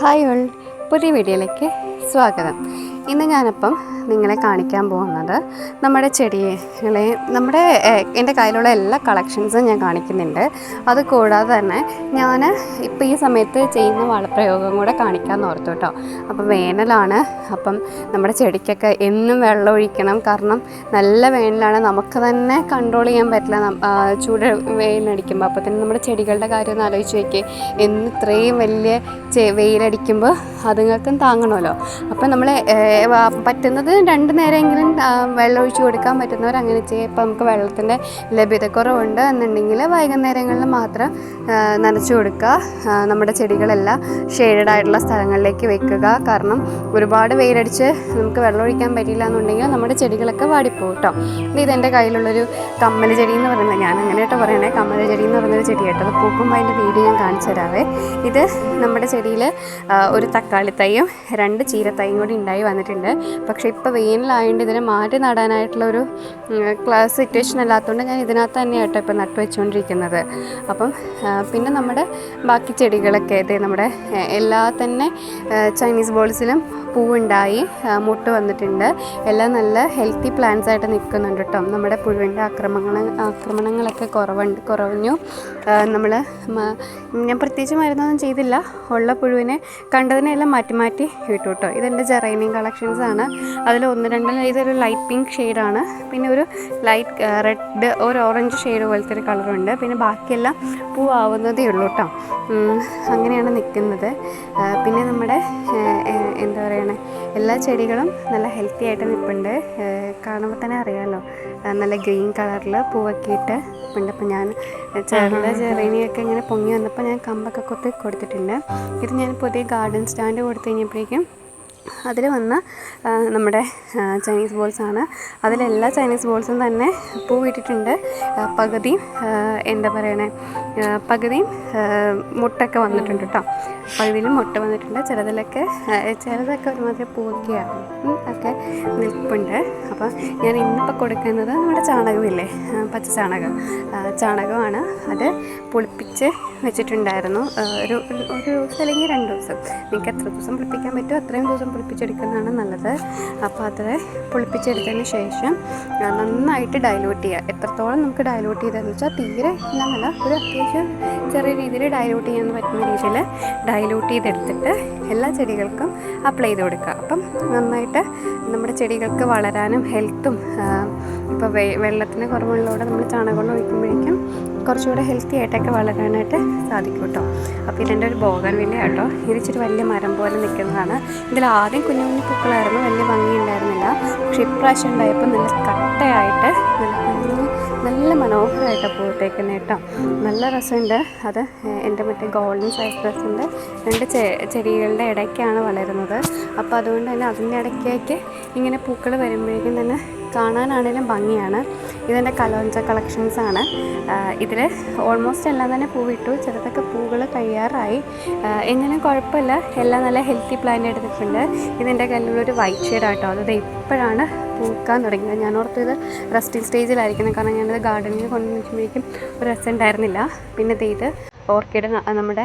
Hi all. പുതിയ വീഡിയോയിലേക്ക് സ്വാഗതം. ഇന്ന് ഞാനപ്പം നിങ്ങളെ കാണിക്കാൻ പോകുന്നത് നമ്മുടെ ചെടികളെ നമ്മുടെ എന്റെ കയ്യിലുള്ള എല്ലാ കളക്ഷൻസും ഞാൻ കാണിക്കുന്നുണ്ട്. അത് കൂടാതെ തന്നെ ഞാൻ ഇപ്പോൾ ഈ സമയത്ത് ചെയ്യുന്ന വളപ്രയോഗം കൂടെ കാണിക്കാൻ ഓർത്തു കേട്ടോ. അപ്പം വേനലാണ് അപ്പം നമ്മുടെ ചെടിക്കൊക്കെ എന്നും വെള്ളം ഒഴിക്കണം. കാരണം നല്ല വേനലാണ് നമുക്ക് തന്നെ കൺട്രോൾ ചെയ്യാൻ പറ്റില്ല. ചൂട് വെയിലടിക്കുമ്പോൾ അപ്പോൾ തന്നെ നമ്മുടെ ചെടികളുടെ കാര്യം ഒന്ന് ആലോചിച്ച് നോക്കി എന്ന് ഇത്രയും വലിയ വെയിലടിക്കുമ്പോൾ അതുങ്ങൾക്കും താങ്ങണമല്ലോ. അപ്പം നമ്മൾ പറ്റുന്നത് രണ്ട് നേരമെങ്കിലും വെള്ളം ഒഴിച്ച് കൊടുക്കാൻ പറ്റുന്നവർ അങ്ങനെ ചെയ്യുക ഇപ്പം നമുക്ക് വെള്ളത്തിന്റെ ലഭ്യതക്കുറവുണ്ട് എന്നുണ്ടെങ്കിൽ വൈകുന്നേരങ്ങളിൽ മാത്രം നനച്ചു കൊടുക്കുക. നമ്മുടെ ചെടികളെല്ലാം ഷെയ്ഡഡ് ആയിട്ടുള്ള സ്ഥലങ്ങളിലേക്ക് വെക്കുക. കാരണം ഒരുപാട് വെയിലടിച്ച് നമുക്ക് വെള്ളം ഒഴിക്കാൻ പറ്റിയില്ല എന്നുണ്ടെങ്കിൽ നമ്മുടെ ചെടികളൊക്കെ വാടിപ്പോകും കേട്ടോ. ഇത് ഇതെന്റെ കയ്യിലുള്ളൊരു കമ്മൽ ചെടി എന്ന് പറയുന്നത് ഞാൻ അങ്ങനെ കേട്ടോ പറയണേ കമ്മൽ ചെടി എന്ന് പറയുന്നൊരു ചെടി കേട്ടോ. അത് പൂക്കുമ്പോൾ അതിന്റെ വീഡിയോ ഞാൻ കാണിച്ചു തരാവേ. ഇത് നമ്മുടെ ചെടിയിൽ ഒരു തക്കാളി തൈയും രണ്ട് ചീരത്തൈയും കൂടി ഉണ്ടായി വന്നിട്ടുണ്ട്. പക്ഷേ ഇപ്പോൾ വെയിലായതുകൊണ്ട് ഇതിനെ മാറ്റി നടാനായിട്ടുള്ളൊരു ക്ലാസ് സിറ്റുവേഷൻ അല്ലാത്തതുകൊണ്ട് ഞാൻ ഇതിനകത്ത് തന്നെയായിട്ടോ ഇപ്പോൾ നട്ടു വെച്ചുകൊണ്ടിരിക്കുന്നത് അപ്പം പിന്നെ നമ്മുടെ ബാക്കി ചെടികളൊക്കെ ഇത് നമ്മുടെ എല്ലാ തന്നെ ചൈനീസ് ബോൾസിലും പൂവുണ്ടായി മുട്ട് വന്നിട്ടുണ്ട്. എല്ലാം നല്ല ഹെൽത്തി പ്ലാന്റ്സ് ആയിട്ട് നിൽക്കുന്നുണ്ട് കേട്ടോ നമ്മുടെ പുഴുവിന്റെ ആക്രമണങ്ങൾ ആക്രമണങ്ങളൊക്കെ കുറവുണ്ട് കുറഞ്ഞു. നമ്മൾ ഞാൻ പ്രത്യേകിച്ച് മരുന്നൊന്നും ചെയ്തില്ല. ഉള്ള പുഴുവിനെ കണ്ടതിനെല്ലാം മാറ്റി മാറ്റി വിട്ടു കേട്ടോ ഇതെന്റെ ജെറൈനിയം കളക്ഷൻസ് ആണ് അതിൽ ഒന്ന് രണ്ടെണ്ണം ഇതൊരു ലൈറ്റ് പിങ്ക് ഷെയ്ഡാണ് പിന്നെ ഒരു ലൈറ്റ് റെഡ് ഒരു ഓറഞ്ച് ഷെയ്ഡ് പോലത്തെ ഒരു കളറുണ്ട് പിന്നെ ബാക്കിയെല്ലാം പൂവാവുന്നതേ ഉള്ളൂ കേട്ടോ അങ്ങനെയാണ് നിൽക്കുന്നത് പിന്നെ നമ്മുടെ എന്താ പറയണേ എല്ലാ ചെടികളും നല്ല ഹെൽത്തി ആയിട്ട് നിൽപ്പുണ്ട് കാണുമ്പോൾ തന്നെ അറിയാമല്ലോ നല്ല ഗ്രീൻ കളറിൽ പൂവൊക്കെ ഇട്ട് ഉണ്ട് അപ്പം ഞാൻ ചെറുത ചെറിയനിയൊക്കെ ഇങ്ങനെ പൊങ്ങി വന്നപ്പോൾ ഞാൻ കമ്പൊക്കെ കൊത്തി കൊടുത്തിട്ടുണ്ട്. ഇത് ഞാൻ പുതിയ ഗാർഡൻ സ്റ്റാൻഡ് കൊടുത്തു കഴിഞ്ഞപ്പോഴേക്കും അതിൽ വന്ന നമ്മുടെ ചൈനീസ് ബോൾസാണ് അതിലെല്ലാ ചൈനീസ് ബോൾസും തന്നെ പൂവിട്ടിട്ടുണ്ട് പകുതി എന്താ പറയണേ പകുതിയും മുട്ടൊക്കെ വന്നിട്ടുണ്ട് കേട്ടോ പകുതിയിലും മുട്ട വന്നിട്ടുണ്ട്. ചിലതിലൊക്കെ ചിലതൊക്കെ ഒരുമാതിരി പൂവൊക്കെയാണ് ഉം, ഒക്കെ നിൽപ്പുണ്ട്. അപ്പോൾ ഞാൻ ഇന്നിപ്പോൾ കൊടുക്കുന്നത് നമ്മുടെ ചാണകമില്ലേ? പച്ച ചാണകം. ചാണകമാണ്. അത് പുളിപ്പിച്ച് വെച്ചിട്ടുണ്ടായിരുന്നു. ഒരു ഒരു ദിവസം അല്ലെങ്കിൽ രണ്ട് ദിവസം. നിങ്ങൾക്ക് എത്ര ദിവസം പുളിപ്പിക്കാൻ പറ്റുമോ അത്രയും ദിവസം പുളിപ്പിച്ചെടുക്കുന്നതാണ് നല്ലത്. അപ്പോൾ അത് പുളിപ്പിച്ചെടുത്തതിന് ശേഷം നന്നായിട്ട് ഡയലൂട്ട് ചെയ്യുക എത്രത്തോളം നമുക്ക് ഡയലൂട്ട് ചെയ്തതെന്ന് വെച്ചാൽ തീരെ ഇല്ലെന്നല്ല ഒരു അത്യാവശ്യം ചെറിയ രീതിയിൽ ഡയലൂട്ട് ചെയ്യാൻ പറ്റുന്ന രീതിയിൽ ഡയലൂട്ട് ചെയ്തെടുത്തിട്ട് എല്ലാ ചെടികൾക്കും അപ്ലൈ ചെയ്ത് കൊടുക്കുക. അപ്പം നന്നായിട്ട് നമ്മുടെ ചെടികൾക്ക് വളരാനും ഹെൽത്തും ഇപ്പോൾ വെ വെള്ളത്തിന് കുറവുള്ളതോടെ നമ്മൾ ചാണകം ഒഴിക്കുമ്പോഴേക്കും കുറച്ചുകൂടെ ഹെൽത്തി ആയിട്ടൊക്കെ വളരാനായിട്ട് സാധിക്കും കേട്ടോ. അപ്പോൾ ഇതിന്റെ ഒരു ബോഗൻ വില്ല കേട്ടോ ഇതിച്ചൊരു വലിയ മരം പോലെ നിൽക്കുന്നതാണ്. ഇതിൽ ആദ്യം കുഞ്ഞു കുഞ്ഞു പൂക്കളായിരുന്നു. വലിയ ഭംഗി ഉണ്ടായിരുന്നില്ല പക്ഷേ ഇപ്രാവശ്യം ഉണ്ടായപ്പോൾ നല്ല കട്ടയായിട്ട് നല്ല നല്ല മനോഹരമായിട്ട് പൂത്തേക്കുന്നത് കേട്ടോ നല്ല രസമുണ്ട്. അത് എന്റെ മറ്റേ ഗോൾഡൻ സൈപ്രസിന്റെ രണ്ട് ചെ- ചെടികളുടെ ഇടയ്ക്കാണ് വളരുന്നത്. അപ്പോൾ അതുകൊണ്ട് തന്നെ അതിന്റെ ഇടയ്ക്കേക്ക് ഇങ്ങനെ പൂക്കൾ വരുമ്പോഴേക്കും തന്നെ കാണാനാണേലും ഭംഗിയാണ്. ഇതെന്റെ കലോഞ്ച കളക്ഷൻസ് ആണ്. ഇതിൽ ഓൾമോസ്റ്റ് എല്ലാം തന്നെ പൂവിട്ടു. ചിലതൊക്കെ പൂകൾ കഴിയാറായി എങ്ങനെയും കുഴപ്പമില്ല. എല്ലാം നല്ല ഹെൽത്തി പ്ലാന്റ് എടുത്തിട്ടുണ്ട്. ഇതിന്റെ കല്ലിലൊരു വൈറ്റ് ഷെയ്ഡാട്ടോ അത് ഇപ്പോഴാണ് പൂക്കാൻ തുടങ്ങിയത്. ഞാൻ ഓർത്തു ഇത് റെസ്റ്റിംഗ് സ്റ്റേജിലായിരിക്കുന്നത് കാരണം ഞാനത് ഗാർഡനിൽ കൊണ്ടുവന്നിട്ടുമ്പോഴേക്കും ഒരു രസം ഉണ്ടായിരുന്നില്ല. പിന്നെ ഇത് ഓർക്കിഡ് നമ്മുടെ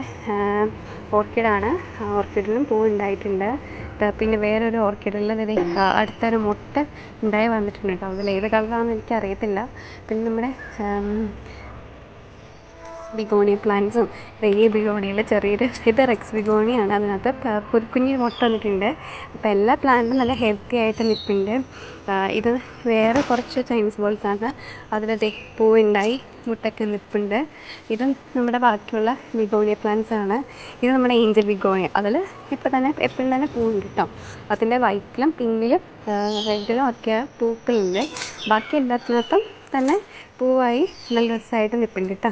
ഓർക്കിഡ് ഓർക്കിഡാണ്. ഓർക്കിഡിലും പൂ ഉണ്ടായിട്ടുണ്ട്. ദാ പിന്നെ വേറൊരു ഓർക്കിഡിൽ ദേ അടുത്തൊരു മുട്ട ഉണ്ടായി വന്നിട്ടുണ്ട് കേട്ടോ. അതിൽ ഏത് കളറാണെന്ന് എനിക്കറിയത്തില്ല. പിന്നെ നമ്മുടെ ആം, ബിഗോണി പ്ലാന്റ്സും ഈ ബിഗോണിയിൽ ചെറിയൊരു ഇത് റെക്സ് ബിഗോണിയാണ്. അതിനകത്ത് ഒരു കുഞ്ഞ് മുട്ട വന്നിട്ടുണ്ട്. അപ്പം എല്ലാ പ്ലാന്റും നല്ല ഹെൽത്തി ആയിട്ട് നിൽപ്പുണ്ട്. ഇത് വേറെ കുറച്ച് ചൈനീസ് ബോൾസാണ് അതിൽ ദേ പൂവുണ്ടായി മുട്ടയ്ക്ക് നിൽപ്പുണ്ട്. ഇതും നമ്മുടെ ബാക്കിയുള്ള ബിഗോണിയ പ്ലാന്റ്സ് ആണ്. ഇത് നമ്മുടെ ഏഞ്ചൽ ബിഗോണിയ. അതിൽ ഇപ്പോൾ തന്നെ എപ്പോഴും തന്നെ പൂവുണ്ട് കേട്ടോ അതിന്റെ വൈറ്റിലും പിങ്കിലും റെഡിലും ഒക്കെ പൂക്കളുണ്ട്. ബാക്കി എല്ലാത്തിനകത്തും തന്നെ പൂവായി നല്ല രസമായിട്ട് നിൽപ്പുണ്ട് കേട്ടോ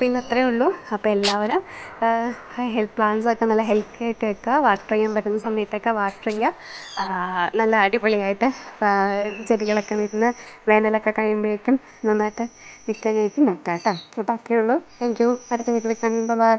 അപ്പോൾ ഇന്ന് അത്രയേ ഉള്ളൂ. അപ്പോൾ എല്ലാവരും ഹെൽത്ത് പ്ലാൻസ് ഒക്കെ നല്ല ഹെൽത്തി ആയിട്ട് വെക്കുക. വാട്ടർ ചെയ്യാൻ പറ്റുന്ന സമയത്തൊക്കെ വാട്ടർ ചെയ്യുക. നല്ല അടിപൊളിയായിട്ട് ചെടികളൊക്കെ നിന്ന് വേനലൊക്കെ കഴിയുമ്പോഴേക്കും നന്നായിട്ട് നിൽക്കാനായിട്ട് നോക്കാം കേട്ടോ. അപ്പോൾ അത്രയേ ഉള്ളൂ. താങ്ക് യു അടുത്ത വീട്ടിൽ കാണുമ്പോൾ ബൈ